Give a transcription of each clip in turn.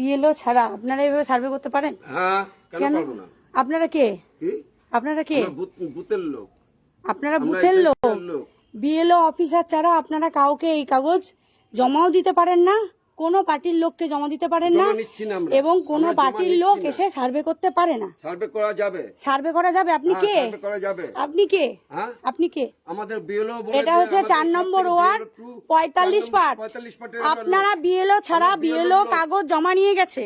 BLO ছাড়া আপনারা এভাবে সার্ভে করতে পারেন? কেন পারব না? আপনারা কে? আপনারা কে? বুথের লোক। আপনারা বুথের লোক। বিএলও অফিসার ছাড়া আপনারা কাউকে এই কাগজ জমাও দিতে পারেন না? কোনো পার্টির লোককে জমা দিতে পারেন না এবং কোনো পার্টির লোক এসে সার্ভে করতে পারে না। সার্ভে করা যাবে। সার্ভে করা যাবে? আপনি কে? আপনি কে? আপনি কে? আমাদের বিএলও এটা হচ্ছে চার নম্বর ওয়ার্ড পঁয়তাল্লিশ পার্ট। আপনারা বিএলও ছাড়া বিএলও কাগজ জমা নিয়ে গেছে।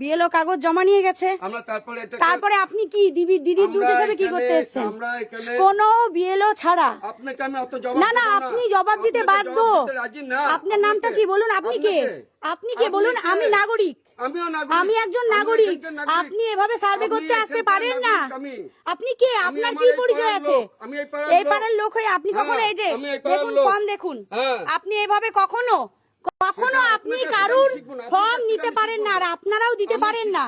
বিএলও কাগজ জমা নিয়ে গেছে। তারপরে আপনি কি দিদি দিদি দুধ হিসাবে কি করতে এসছেন? কোনো বিএলও ছাড়া। না না আপনি জবাব দিতে বাধ্য। আপনার নামটা কি বলুন? আপনি কে? আপনি কে? বলুন আমি নাগরিক। আমি একজন নাগরিক। আপনি এভাবে সার্ভে করতে আসতে পারেন না। আপনি কে? আপনার কি পরিচয় আছে? এই পাড়ার লোক। হয়ে আপনি কখনো এই যে দেখুন ফর্ম দেখুন। আপনি এভাবে কখনো কখনো আপনি কারুর ফর্ম নিতে পারেন না আর আপনারাও দিতে পারেন না।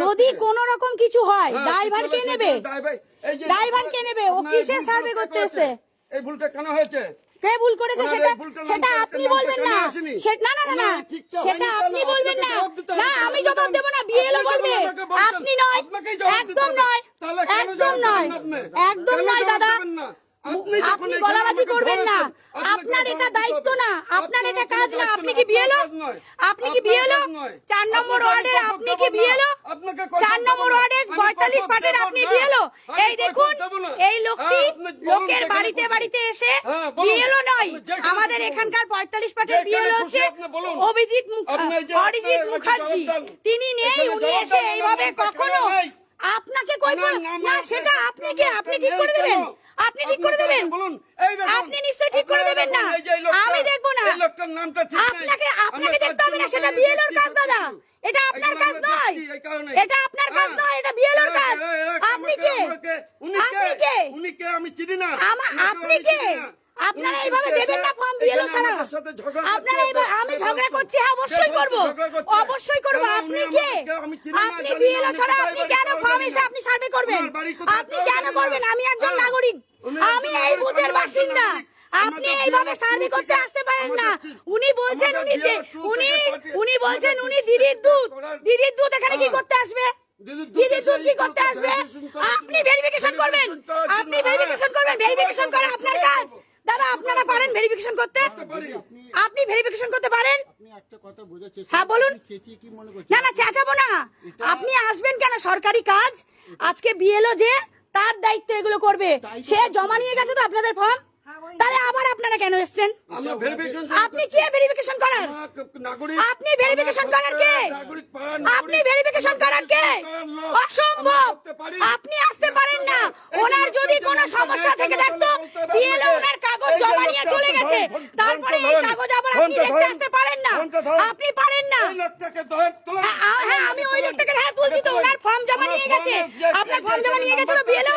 যদি কোন রকম কিছু হয় ড্রাইভার কে নেবে? ড্রাইভার কে নেবে? ও কিসে সার্ভে করতে এসে এই ভুলটা কেন হয়েছে? কে ভুল করেছে সেটা সেটা আপনি বলবেন না। সেটা না না না সেটা আপনি বলবেন না। না আমি জবাব দেব না। বিএলও বলবে। আপনি নয়। একদম নয়। একদম নয়। একদম নয় দাদা। আপনি গলাবাজি করবেন না। আপনার এটা দায়িত্ব না। আপনার এটা কাজ না। আপনি কি বিয়েলো আপনি কি বিয়েলো চার নম্বর ওয়ার্ডের আপনি কি বিয়েলো চার নম্বর ওয়ার্ডে পঁয়তাল্লিশ পাটের আপনি বিয়েলো এই দেখুন এই লোকটি লোকের বাড়িতে বাড়িতে এসে বিয়েলো নয়। আমাদের এখানকার পঁয়তাল্লিশ পাটের বিয়েলো হচ্ছে অভিজিৎ অরিজিৎ মুখার্জি। তিনি নেই উনি এসে এইভাবে কখনো আপনাকে কই না সেটা আপনি কি? আপনি ঠিক করে দিবেন। আপনি ঠিক করে দেবেন। বলুন। আপনি নিশ্চয় ঠিক করে দেবেন না। আমি দেখব না। এই লোকটার নামটা ঠিক নাই। আপনাকে আপনাকে দেখতে হবে না সেটা বিএলওর কাজ দাদা। এটা আপনার কাজ নয়। এটা আপনার কাজ নয় এটা বিএলওর কাজ। আপনি কে? উনি কে? উনি কে? আমি চিনি না। আপনি কে? আপনারা এইভাবে দেবেন না ফর্ম বিএলও ছাড়া আপনারা এইভাবে আমি ঝগড়া করছি। হ্যাঁ, অবশ্যই করব। অবশ্যই করব। আপনি কে? আপনি বিএলও ছাড়া আপনি কেন ফর্ম এসে আপনি সার্ভে করবেন? আপনি কেন করবেন? আমি একজন নাগরিক। আমি এই বুথের বাসিন্দা। আপনি এইভাবে সার্ভে করতে আসতে পারেন না। উনি বলছেন উনি উনি উনি বলছেন উনি দিদির দুধ। দিদির দুধ এখানে কি করতে আসবে? দিদি করতে আসবে? আপনি ভেরিফিকেশন করবেন আপনি ভেরিফিকেশন করবেন? ভেরিফিকেশন করা আপনার কাজ দাদা আপনারা পারেন ভেরিফিকেশন করতে? আপনি ভেরিফিকেশন করতে পারেন? হ্যাঁ বলুন। না না চেঁচাবো না। আপনি আসবেন কেন? সরকারি কাজ। আজকে বিএলও যে তার দায়িত্ব এগুলো করবে। সে জমা নিয়ে গেছে তো আপনাদের ফর্ম তাহলে আবার আপনারা কেন এসছেন? আপনি কি ভেরিফিকেশন করার আপনি ভেরিফিকেশন করার কে? আপনি ভেরিফিকেশন করার কে? অসম্ভব! আপনি আসতে পারেন না। ওনার যদি কোন সমস্যা থেকে থাকতো পিএলও ওনার কাগজ জমা নিয়ে চলে গেছে। তারপরে এই কাগজ আবার আপনি দেখতে আসতে পারেন না। আপনি পারেন না। হ্যাঁ, হ্যাঁ, আমি ওই লোকটাকে হ্যাঁ বলছি তো। ওনার ফর্ম জমা নিয়ে গেছে। আপনার ফর্ম জমা নিয়ে গেছে তো পিএলও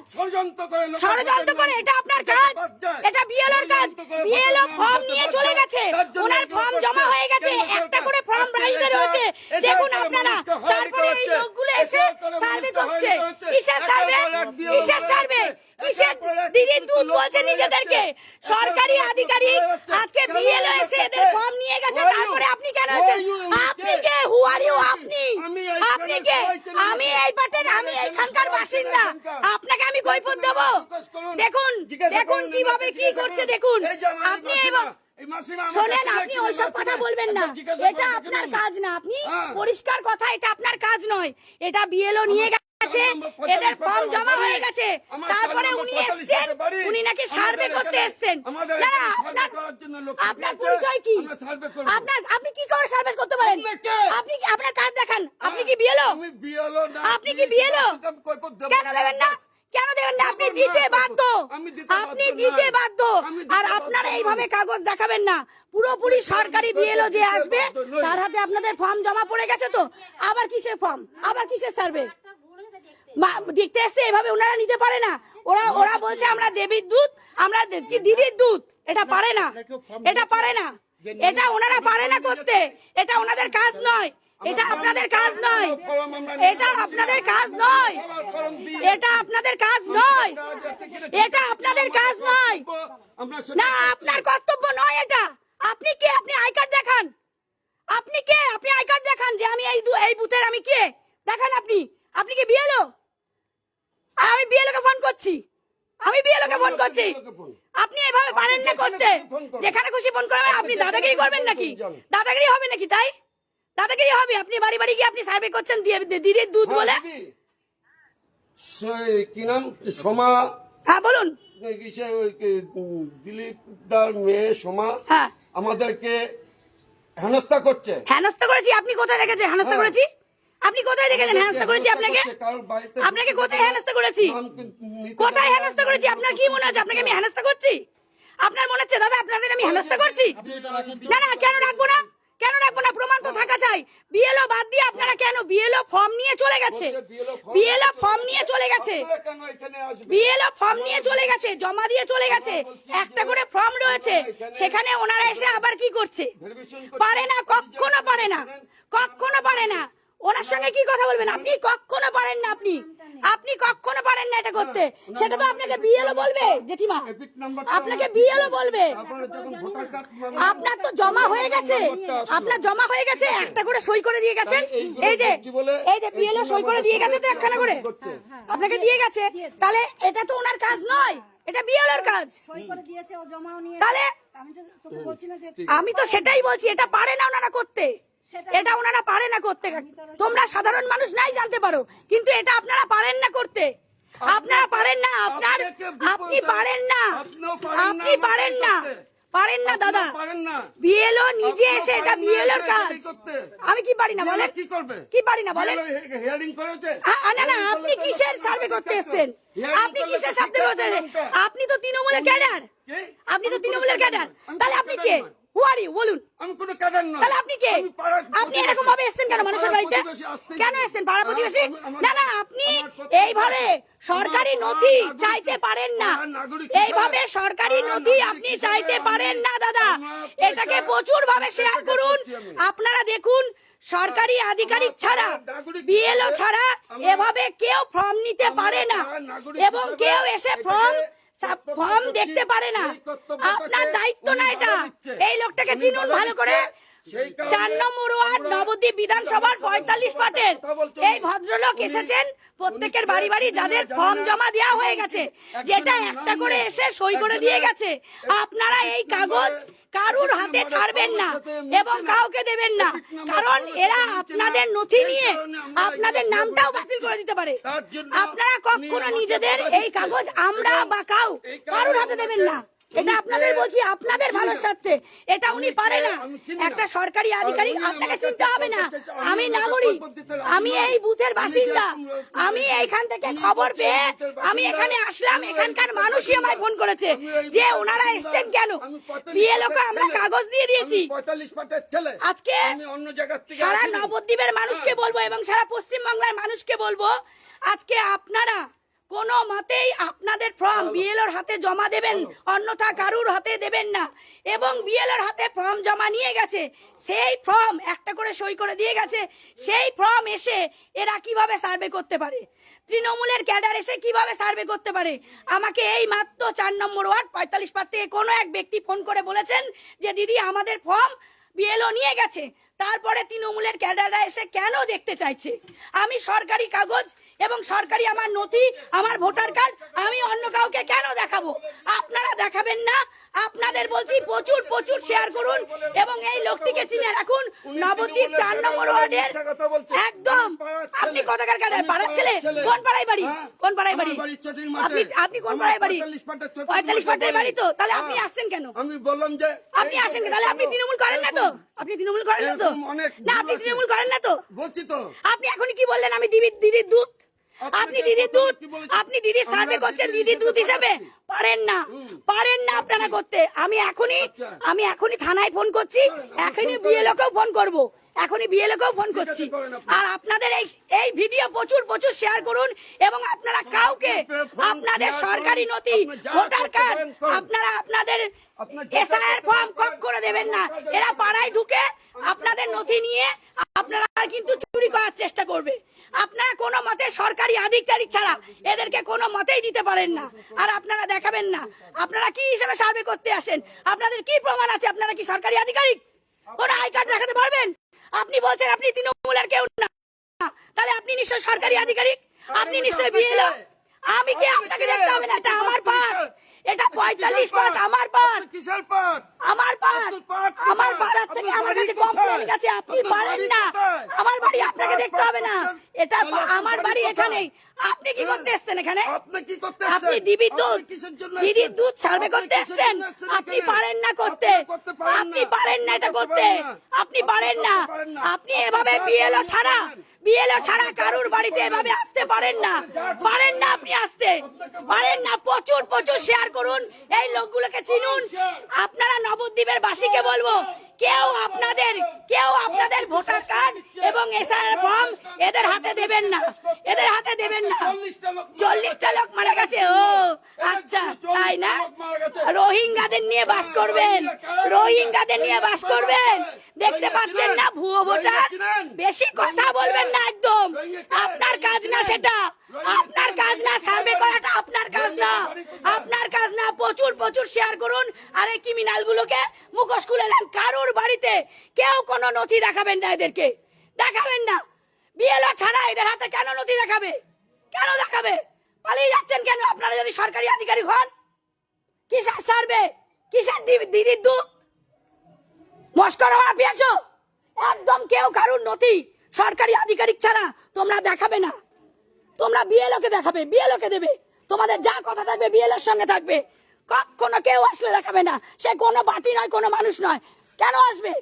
কাজ। ষড়যন্ত্র করে এটা আপনার কাজ। এটা বিএলওর কাজ। বিএলও ফর্ম নিয়ে চলে গেছে। ওনার ফর্ম জমা হয়ে গেছে। একটা করে ফর্ম রাইজে রয়েছে দেখুন আপনারা তারপরে এই লোকগুলো এসে সার্ভে করছে। কিসের সার্ভে কিসের সার্ভে আপনাকে আমি কৈফত দেব? দেখুন দেখুন কীভাবে কি করছে দেখুন। আপনি শোনেন আপনি ওইসব কথা বলবেন না। এটা আপনার কাজ না আপনি পরিষ্কার কথা এটা আপনার কাজ নয়। এটা বিএলও নিয়ে আছে? এদের ফর্ম জমা হয়ে গেছে। তারপরে উনি এসেছেন উনি নাকি সার্ভে করতে এসেছেন। আপনার পরিচয় কি? আপনার আপনি কি করে সার্ভে করতে পারেন? আপনি কি? আপনার দেখান। আপনি কি বিয়েলো আপনি কি বিয়েলো কেন দেবেন না? কেন দেবেন না? আপনি দিতে বাধ্য। আপনি দিতে বাধ্য। আর আপনারা এইভাবে কাগজ দেখাবেন না। পুরোপুরি সরকারি বিএলও যে আসবে তার হাতে আপনাদের ফর্ম জমা পড়ে গেছে তো? আবার কিসের ফর্ম? আবার কিসের সার্ভে? দেখতে এসছে এভাবে ওনারা নিতে পারে না। ওরা ওরা বলছে আমরা দেবীর দুধ আমরা দিদির দুধ এটা পারে না। এটা পারে না। এটা ওনারা পারে না করতে। এটা ওনাদের কাজ নয়। এটা আপনাদের কাজ নয়। এটা আপনাদের কাজ নয়। এটা আপনাদের কাজ নয়। এটা আপনাদের কাজ নয়। না আপনার কর্তব্য নয় এটা। আপনি কে? আপনি আই কার্ড দেখান। আপনি কে? আপনি আই কার্ড দেখান যে আমি এই এই বুথের আমি কে? দেখান আপনি। আপনি কি বিয়েলো আমি বিয়েলোকে ফোন করছি। আমি বিয়েলোকে ফোন করছি। আপনি এভাবে পারেন না করতে। যেখানে খুশি ফোন করবেন আপনি দাদাগিরি করবেন নাকি? দাদাগিরি হবে নাকি তাই? দাদাগিরি হবে। আপনি বাড়ি বাড়ি গিয়ে আপনি সার্ভে করছেন দিয়ে দিদির দুধ হ্যাঁ, বলে। কি নাম? সোমা। হ্যাঁ বলুন। দিলীপ দার মেয়ে সোমা? হ্যাঁ। আমাদেরকে হেনস্থা করছে। হেনস্থা করেছি? আপনি কোথায় দেখেছেন হেনস্থা হ্যাঁ। করেছি? আপনি কোথায় দেখেছেন হেনস্থা করেছি আপনাকে? আপনাকে কোথায় হেনস্থা করেছি? কোথায় হেনস্থা করেছি? আপনার কি মনে হচ্ছে আপনাকে আমি হেনস্থা করছি? আপনার মনে হচ্ছে দাদা আপনাদের আমি হেনস্থা করছি। না না কেন রাখব না? কেন রাখব না? প্রমাণ তো থাকা চাই। বিএলও বাদ দিয়ে আপনারা কেন? বিএলও ফর্ম নিয়ে চলে গেছে। বিএলও ফর্ম নিয়ে চলে গেছে। বিএলও ফর্ম নিয়ে চলে গেছে জমা দিয়ে চলে গেছে। একটা করে ফর্ম রয়েছে। সেখানে ওনারা এসে আবার কি করছে? করছে। পারে না কখনো পারে না। কখনো পারে না। ওনার সঙ্গে কি কথা বলবেন? আপনি কখনো পারেন না আপনি। আপনি কখনো পারেন না এটা করতে। সেটা তো আপনাকে বিএলও বলবে জেঠিমা। আপনাকে বিএলও বলবে। আপনারা যখন ভোটার কার্ড আপনার তো জমা হয়ে গেছে। আপনার জমা হয়ে গেছে একটা করে সই করে দিয়ে গেছেন। এই যে এই যে বিএলও সই করে দিয়ে গেছে তো একখানা করে। আপনাকে দিয়ে গেছে। তাহলে এটা তো ওনার কাজ নয়। এটা বিএলওর কাজ। সই করে দিয়েছে ও জমাও নিয়ে তাহলে আমি তো বলছি না যে আমি তো সেটাই বলছি এটা পারে না ওনারা করতে। এটা ওনারা পারে না করতে। তোমরা সাধারণ মানুষ নাই জানতে পারো। কিন্তু এটা আপনারা পারেন না করতে। আপনারা পারেন না আপনার আপনি পারেন না। আপনি পারেন না। পারেন না দাদা। পারেন না। বিএলও নিজে এসে এটা বিএলওর কাজ। আমি কি পারি না বলেন? কি করবে? কি পারি না বলেন? হিয়ারিং করেছে? না না আপনি কিসের সার্ভে করতে এসেছেন? আপনি কিসের সার্ভে করতে? আপনি তো তৃণমূলের ক্যাডার। কে? আপনি তো তৃণমূলের ক্যাডার। তাহলে আপনি কে। হুয়ারি বলুন। আমি কোনো ক্যাডার নয় তাহলে আপনি কে? আপনি এরকম ভাবে এসেছেন কেন মানুষের বাড়িতে? কেন এসেছেন পাড়া প্রতিবেশী? আমার- আমার- না না আপনি এইভাবে সরকারি নথি চাইতে পারেন না। এইভাবে সরকারি নথি আপনি চাইতে পারেন না দাদা। এটাকে প্রচুর ভাবে শেয়ার করুন। আপনারা দেখুন সরকারি আধিকারিক ছাড়া বিএলও ছাড়া এভাবে কেউ ফর্ম নিতে পারে না। এবং কেউ এসে ফর্ম ফর্ম দেখতে পারে না। আপনার দায়িত্ব না এটা। এই লোকটাকে চিনুন ভালো করে। চার নম্বর ওয়ার্ড নবদ্বীপ বিধানসভার পঁয়তাল্লিশ পাটের এই ভদ্রলোক এসেছেন প্রত্যেকের বাড়ি বাড়ি যাদের ফর্ম জমা দেওয়া হয়ে গেছে যেটা একটা করে এসে সই করে দিয়ে গেছে। আপনারা এই কাগজ কারুর হাতে ছাড়বেন না এবং কাউকে দেবেন না। কারণ এরা। আপনাদের নথি নিয়ে আপনাদের নামটাও বাতিল করে দিতে পারে। আপনারা কখনো নিজেদের এই কাগজ আমরা বা কাউ কারুর হাতে দেবেন না। এটা আপনাদের বলছি আপনাদের ভালোর স্বার্থে। এটা উনি পারে না। একটা সরকারি আধিকারিক আপনাকে চিনতে হবে না। আমি নাগরিক। আমি এই বুথের বাসিন্দা। আমি এইখান থেকে খবর পেয়ে আমি এখানে আসলাম। এখানকার মানুষই আমায় ফোন করেছে যে ওনারা। এসছেন কেন? বিএলওকে পাটের আমরা কাগজ দিয়ে দিয়েছি। আজকে সারা নবদ্বীপের মানুষকে হ্যাঁ। বলব এবং সারা পশ্চিমবাংলার মানুষকে বলব আজকে আপনারা কোনো মতেই আপনাদের ফর্ম বিএলওর হাতে জমা দেবেন অন্যথা কারুর হাতে দেবেন না। এবং বিএলওর হাতে ফর্ম জমা নিয়ে গেছে সেই ফর্ম একটা করে সই করে দিয়ে গেছে সেই ফর্ম এসে এরা কীভাবে সার্ভে করতে পারে? তৃণমূলের ক্যাডার এসে কীভাবে সার্ভে করতে পারে? আমাকে এই মাত্র চার নম্বর ওয়ার্ড পঁয়তাল্লিশ পার থেকে কোনো এক ব্যক্তি ফোন করে বলেছেন যে দিদি আমাদের ফর্ম বিএলও নিয়ে গেছে। তারপরে তৃণমূলের ক্যাডাররা এসে কেন দেখতে চাইছে? আমি সরকারি কাগজ এবং সরকারি আমার নথি আমার ভোটার কার্ড আমি অন্য কাউকে কেন দেখাবো? আপনারা দেখাবেন না। আপনাদের বলছি প্রচুর প্রচুর শেয়ার করুন এবং এই লোকটিকে চিনে রাখুন। নবদ্বীপ চার নম্বর ওয়ার্ডের একদম। আপনি কোথাকার ক্যাডার? পাড়ার ছেলে? কোন পাড়ায় বাড়ি? কোন পাড়ায় বাড়ি। আপনি আপনি কোন পাড়ায় বাড়ি? 45 পাটের চটির পঁয়তাল্লিশ পাটের বাড়ি। তো? তাহলে আপনি হ্যাঁ। আসছেন কেন? আমি বললাম যে আপনি আসেন তাহলে আপনি তৃণমূল করেন না তো? আপনি তৃণমূল করেন না তো? না আপনি তৃণমূল করেন না তো? বলছি তো। আপনি এখনই কি বললেন? আমি দিদির দিদির দুধ আপনি দিদির দুধ আপনি দিদির সার্ভে করছেন দিদির দিদির দুধ হিসাবে। পারেন না। পারেন না আপনারা করতে। আমি এখনই আচ্ছা। আমি এখনই থানায় ফোন করছি। এখনই বিয়ে লোকেও বিএলওকেও ফোন করব। এখনই বিএলএ কেও ফোন করছি। আর আপনাদের এই এই ভিডিও প্রচুর প্রচুর শেয়ার করুন এবং আপনারা কাউকে আপনাদের সরকারি নথি ভোটার কার্ড আপনারা আপনাদের এসআইআর ফর্ম কক করে দেবেন না। এরা পাড়ায় ঢুকে আপনাদের নথি নিয়ে আপনারা কিন্তু চুরি করার চেষ্টা করবে। আপনারা কোনো মতে সরকারি আধিকারিক ছাড়া এদেরকে কোনো মতেই দিতে পারেন না। আর আপনারা দেখাবেন না। আপনারা কি হিসেবে সার্ভে করতে আসেন? আপনাদের কি প্রমাণ আছে? আপনারা কি সরকারি আধিকারিক? কোন আই কার্ড দেখাতে পারবেন? আপনি বলছেন আপনি তৃণমূলের কেউ না। তাহলে আপনি নিশ্চয় সরকারি আধিকারিক? আপনি নিশ্চয় বিএলও? আমি কি আপনাকে দেখতে হবে না? এটা আমার পাঠ এটা পঁয়তাল্লিশ পাঠ আমার পাঠ কিসের পাঠ আমার কোথায়? আমার পাড়ার থেকে আমার কাছে কমপ্লেন গেছে আপনি পারেন না। আমার বাড়ি আপনি আপনাকে দেখতে হবে না। এটা আমার বাড়ি বাড়ি এখানে আপনি কি করতে এসেছেন এখানে? আপনি কি করতে আপনি দিবির দুধ। দিদির দুধ সার্ভে করতে এসেছেন? আপনি পারেন না করতে। আপনি পারেন না। এটা করতে। আপনি পারেন না। আপনি এভাবে বিএলও ছাড়া। বিএলও ছাড়া কারুর বাড়িতে এভাবে আসতে পারেন না। পারেন না আপনি আসতে। পারেন না, প্রচুর প্রচুর শেয়ার করুন। এই লোকগুলোকে চিনুন। আপনারা নবদ্বীপের বাসীকে বলব কেউ আপনাদের কেউ আপনাদের ভোটার কার্ড এবং এসআর ফর্ম এদের হাতে দেবেন না। এদের হাতে দেবেন না। চল্লিশটা লোক মারা গেছে, ও আচ্ছা তাই না? রোহিঙ্গাদের নিয়ে বাস করবেন, রোহিঙ্গাদের নিয়ে বাস করবেন। দেখতে পাচ্ছেন না, ভুয়ো ভোটার। বেশি কথা বলবেন না একদম। আপনার কাজ না সেটা। আপনার কাজ না সার্ভে করাটা আপনার কাজ না আপনার কাজ না প্রচুর প্রচুর শেয়ার করুন আর এই ক্রিমিনাল গুলোকে মুখোশ খুলে নেন কারোর বাড়িতে। কেউ কোনো নথি দেখাবেন না এদেরকে। দেখাবেন না। বিএলও ছাড়া এদের হাতে কেন নথি দেখাবে? কেন দেখাবে? পালিয়ে যাচ্ছেন কেন? আপনারা যদি সরকারি আধিকারিক হন, কিসের সার্ভে? কিসের দিদির দুধ মস্করা মারা পেয়েছ একদম কেউ কারোর নথি সরকারি আধিকারিক ছাড়া তোমরা দেখাবে না। তোমরা বিএলও কে দেখাবে বিএলও কে দেবে। তোমাদের যা কথা থাকবে বিএলওর সঙ্গে থাকবে। কখনো কেউ আসলে দেখাবে না। সে কোনো পার্টি নয় কোনো মানুষ নয়। কেন আসবে?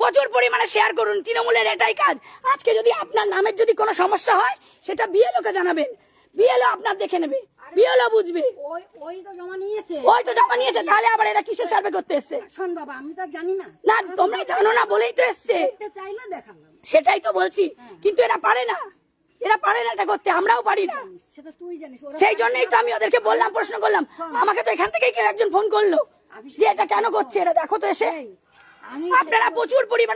প্রচুর পরিমাণে শেয়ার করুন। তৃণমূলের এটাই কাজ। আজকে যদি আপনার নামের যদি কোনো সমস্যা হয় সেটা বিএলও কে জানাবেন। বিএলও আপনার দেখে নেবে। বিএলও বুঝবে। ওই ওই তো জমা নিয়েছে। ওই তো জমা নিয়েছে। তাহলে আবার এরা কিসের সার্ভে করতে এসছে? শোন বাবা আমি তো জানি না। না তোমরা জানো না বলেই তো এসছে। সেটাই তো বলছি। কিন্তু এরা পারে না। এরা পারে না এটা করতে আমরাও পারি না। সেই জন্যই তো আমি ওদেরকে বললাম প্রশ্ন করলাম। আমাকে তো এখান থেকেই কেউ একজন ফোন করল যে এটা কেন করছে এটা দেখো তো এসে। আপনারা প্রচুর পরিমাণে